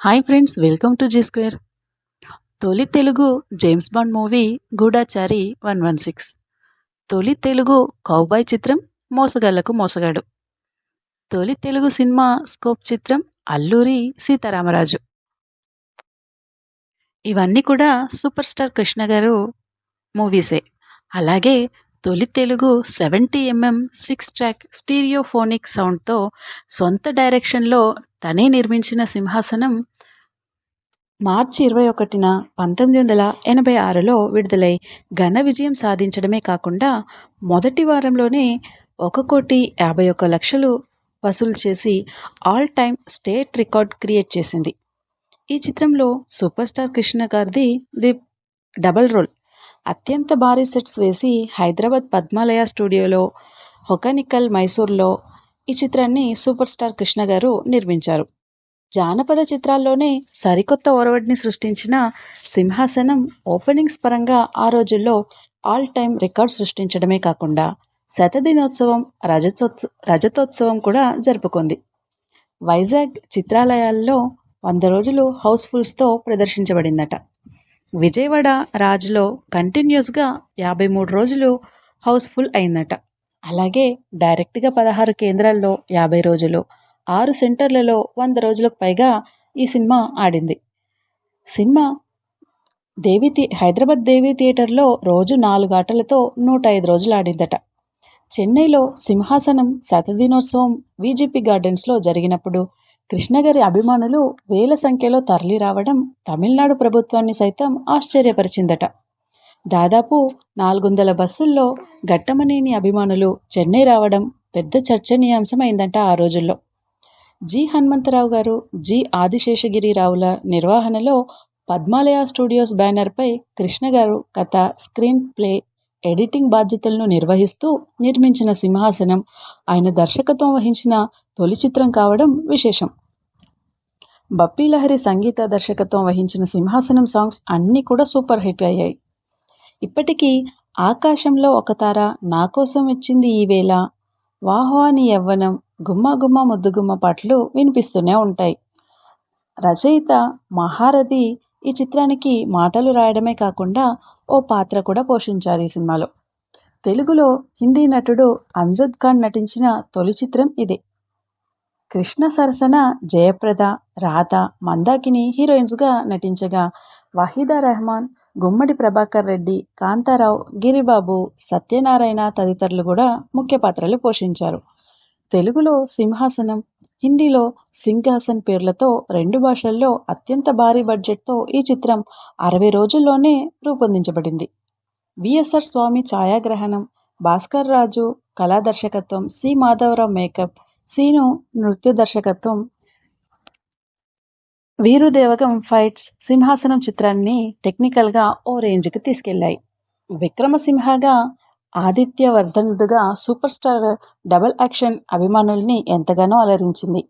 Hi friends welcome to G square తొలి Telugu James Bond movie Goodachari one one six. తొలి Telugu cowboy చిత్రం మోసగాళ్ళకు మోసగాడు. తొలి తెలుగు సినిమా స్కోప్ చిత్రం అల్లూరి సీతారామరాజు. ఇవన్నీ కూడా సూపర్ స్టార్ కృష్ణ గారు మూవీసే. అలాగే తొలి Telugu seventy MM six track stereophonic సౌండ్తో సొంత డైరెక్షన్లో తనే నిర్మించిన సింహాసనం మార్చి ఇరవై ఒకటిన పంతొమ్మిది వందల ఎనభై ఆరులో విడుదలై ఘన విజయం సాధించడమే కాకుండా మొదటి వారంలోనే ఒక కోటి యాభై ఒక్క లక్షలు వసూలు చేసి all time state record create చేసింది. ఈ చిత్రంలో సూపర్ స్టార్ కృష్ణ గారిది ది డబల్ రోల్. అత్యంత భారీ సెట్స్ వేసి హైదరాబాద్ పద్మాలయ స్టూడియోలో హొకనికల్ మైసూర్లో ఈ చిత్రాన్ని సూపర్ స్టార్ కృష్ణ గారు నిర్మించారు. జానపద చిత్రాల్లోనే సరికొత్త ఒరవడిని సృష్టించిన సింహాసనం ఓపెనింగ్స్ పరంగా ఆ రోజుల్లో ఆల్ టైమ్ రికార్డ్ సృష్టించడమే కాకుండా శతదినోత్సవం రజతోత్స రజతోత్సవం కూడా జరుపుకుంది. వైజాగ్ చిత్రాలయాల్లో వంద రోజులు హౌస్ఫుల్స్తో ప్రదర్శించబడిందట. విజయవాడ రాజులో కంటిన్యూస్గా యాభై మూడు రోజులు హౌస్ఫుల్ అయిందట. అలాగే డైరెక్ట్గా పదహారు కేంద్రాల్లో యాభై రోజులు ఆరు సెంటర్లలో వంద రోజులకు పైగా ఈ సినిమా ఆడింది. సినిమా దేవి హైదరాబాద్ దేవి థియేటర్లో రోజు నాలుగు ఆటలతో నూట ఐదు రోజులు ఆడిందట. చెన్నైలో సింహాసనం శతదినోత్సవం విజేపీ గార్డెన్స్లో జరిగినప్పుడు కృష్ణగారి అభిమానులు వేల సంఖ్యలో తరలి రావడం తమిళనాడు ప్రభుత్వాన్ని సైతం ఆశ్చర్యపరిచిందట. దాదాపు నాలుగొందల బస్సుల్లో ఘట్టమనేని అభిమానులు చెన్నై రావడం పెద్ద చర్చనీయాంశమైందంట ఆ రోజుల్లో. జి హనుమంతరావు గారు జి ఆదిశేషగిరిరావుల నిర్వహణలో పద్మాలయ స్టూడియోస్ బ్యానర్పై కృష్ణ గారు కథ స్క్రీన్ ప్లే ఎడిటింగ్ బాధ్యతలను నిర్వహిస్తూ నిర్మించిన సింహాసనం. ఆయన దర్శకత్వం వహించిన తొలి చిత్రం కావడం విశేషం. బప్పీ లహరి సంగీత దర్శకత్వం వహించిన సింహాసనం సాంగ్స్ అన్నీ కూడా సూపర్ హిట్ అయ్యాయి. ఇప్పటికీ ఆకాశంలో ఒక తార నా కోసం ఇచ్చింది ఈవేళ వాహ్వాని యవ్వనం గుమ్మ గుమ్మ ముద్దుగుమ్మ పాటలు వినిపిస్తూనే ఉంటాయి. రచయిత మహారథి ఈ చిత్రానికి మాటలు రాయడమే కాకుండా ఓ పాత్ర కూడా పోషించారు ఈ సినిమాలో. తెలుగులో హిందీ నటుడు అంజద్ ఖాన్ నటించిన తొలి చిత్రం ఇదే. కృష్ణ సరసన జయప్రద రాధ మందాకిని హీరోయిన్స్గా నటించగా వహీదా రెహమాన్ గుమ్మడి ప్రభాకర్ రెడ్డి కాంతారావు గిరిబాబు సత్యనారాయణ తదితరులు కూడా ముఖ్య పాత్రలు పోషించారు. తెలుగులో సింహాసనం హిందీలో సింహాసన్ పేర్లతో రెండు భాషల్లో అత్యంత భారీ బడ్జెట్తో ఈ చిత్రం అరవై రోజుల్లోనే రూపొందించబడింది. విఎస్ఆర్ స్వామి ఛాయాగ్రహణం భాస్కర్ రాజు కళా దర్శకత్వం సి. మాధవరావు మేకప్ సీను నృత్య దర్శకత్వం. వీరుదేవగం ఫైట్స్ సింహాసనం చిత్రాన్ని టెక్నికల్గా ఓ రేంజ్కి తీసుకెళ్ళాయి విక్రమసింహగా ఆదిత్యవర్ధనుడుగా సూపర్ స్టార్ డబల్ యాక్షన్ అభిమానుల్ని ఎంతగానో అలరించింది.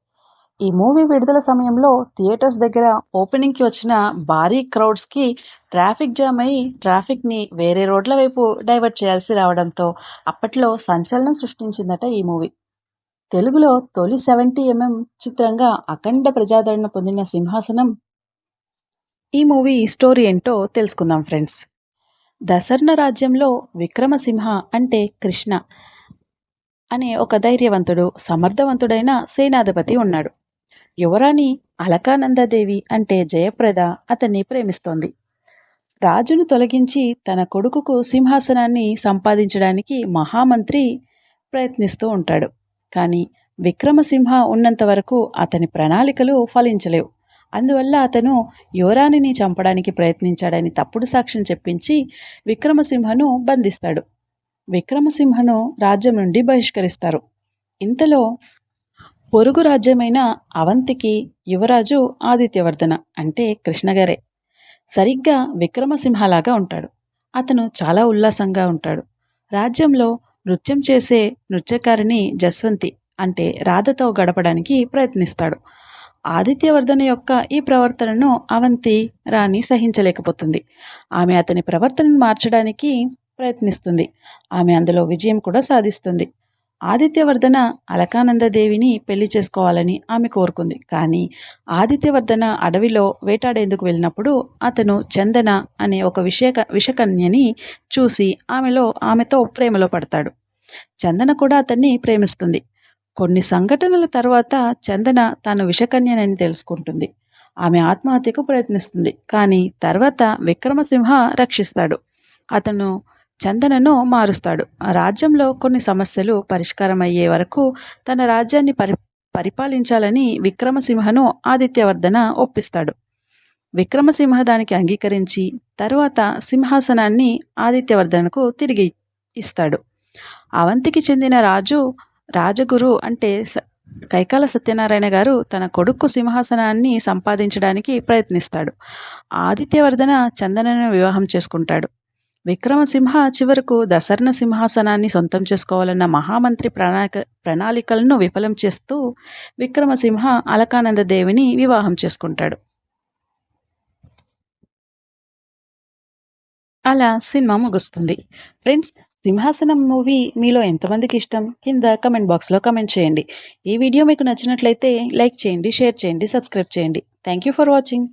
ఈ మూవీ విడుదల సమయంలో థియేటర్స్ దగ్గర ఓపెనింగ్కి వచ్చిన భారీ క్రౌడ్స్కి ట్రాఫిక్ జామ్ అయి ట్రాఫిక్ని వేరే రోడ్ల వైపు డైవర్ట్ చేయాల్సి రావడంతో అప్పట్లో సంచలనం సృష్టించిందట ఈ మూవీ తెలుగులో తొలి సెవెంటీ ఎంఎం చిత్రంగా అఖండ ప్రజాదరణ పొందిన సింహాసనం. ఈ మూవీ స్టోరీ ఏంటో తెలుసుకుందాం ఫ్రెండ్స్ దసర్ణ రాజ్యంలో విక్రమసింహ అంటే కృష్ణ అనే ఒక ధైర్యవంతుడు సమర్థవంతుడైన సేనాధిపతి ఉన్నాడు. యువరాణి అలకానందదేవి అంటే జయప్రద అతన్ని ప్రేమిస్తోంది. రాజును తొలగించి తన కొడుకుకు సింహాసనాన్ని సంపాదించడానికి మహామంత్రి ప్రయత్నిస్తూ ఉంటాడు. కానీ విక్రమసింహ ఉన్నంత వరకు అతని ప్రణాళికలు ఫలించలేవు. అందువల్ల అతను యువరాణిని చంపడానికి ప్రయత్నించాడని తప్పుడు సాక్ష్యం చెప్పించి విక్రమసింహను బంధిస్తాడు. విక్రమసింహను రాజ్యం నుండి బహిష్కరిస్తారు. ఇంతలో పొరుగు రాజ్యమైన అవంతికి యువరాజు ఆదిత్యవర్ధన అంటే కృష్ణగారే. సరిగ్గా విక్రమసింహలాగా ఉంటాడు. అతను చాలా ఉల్లాసంగా ఉంటాడు. రాజ్యంలో నృత్యం చేసే నృత్యకారిణి జస్వంతి అంటే రాధతో గడపడానికి ప్రయత్నిస్తాడు. ఆదిత్యవర్ధన యొక్క ఈ ప్రవర్తనను అవంతి రాణి సహించలేకపోతుంది. ఆమె అతని ప్రవర్తనను మార్చడానికి ప్రయత్నిస్తుంది. ఆమె అందులో విజయం కూడా సాధిస్తుంది. ఆదిత్యవర్ధన అలకానందదేవిని పెళ్ళి చేసుకోవాలని ఆమె కోరుకుంది. కానీ ఆదిత్యవర్ధన అడవిలో వేటాడేందుకు వెళ్ళినప్పుడు అతను చందన అనే ఒక విషయ విషకన్యని చూసి ఆమెలో ఆమెతో ప్రేమలో పడతాడు. చందన కూడా అతన్ని ప్రేమిస్తుంది. కొన్ని సంఘటనల తర్వాత చందన తాను విషకన్యనని తెలుసుకుంటుంది. ఆమె ఆత్మహత్యకు ప్రయత్నిస్తుంది కానీ తర్వాత విక్రమసింహ రక్షిస్తాడు. అతను చందనను మారుస్తాడు. ఆ రాజ్యంలో కొన్ని సమస్యలు పరిష్కారం అయ్యే వరకు తన రాజ్యాన్ని పరి పరిపాలించాలని విక్రమసింహను ఆదిత్యవర్ధన ఒప్పిస్తాడు. విక్రమసింహ దానికి అంగీకరించి తరువాత సింహాసనాన్ని ఆదిత్యవర్ధనకు తిరిగి ఇస్తాడు. అవంతికి చెందిన రాజు రాజగురు అంటే కైకాల సత్యనారాయణ గారు తన కొడుకు సింహాసనాన్ని సంపాదించడానికి ప్రయత్నిస్తాడు. ఆదిత్యవర్ధన చందనను వివాహం చేసుకుంటాడు. విక్రమసింహ చివరకు దశర్ణ సింహాసనాన్ని సొంతం చేసుకోవాలన్న మహామంత్రి ప్రణాళిక ప్రణాళికలను విఫలం చేస్తూ విక్రమసింహ అలకానంద దేవిని వివాహం చేసుకుంటాడు. అలా సినిమా ముగుస్తుంది. ఫ్రెండ్స్ సింహాసనం మూవీ మీలో ఎంతమందికి ఇష్టం? కింద కమెంట్ బాక్స్లో కమెంట్ చేయండి. ఈ వీడియో మీకు నచ్చినట్లయితే లైక్ చేయండి షేర్ చేయండి సబ్స్క్రైబ్ చేయండి. Thank you for watching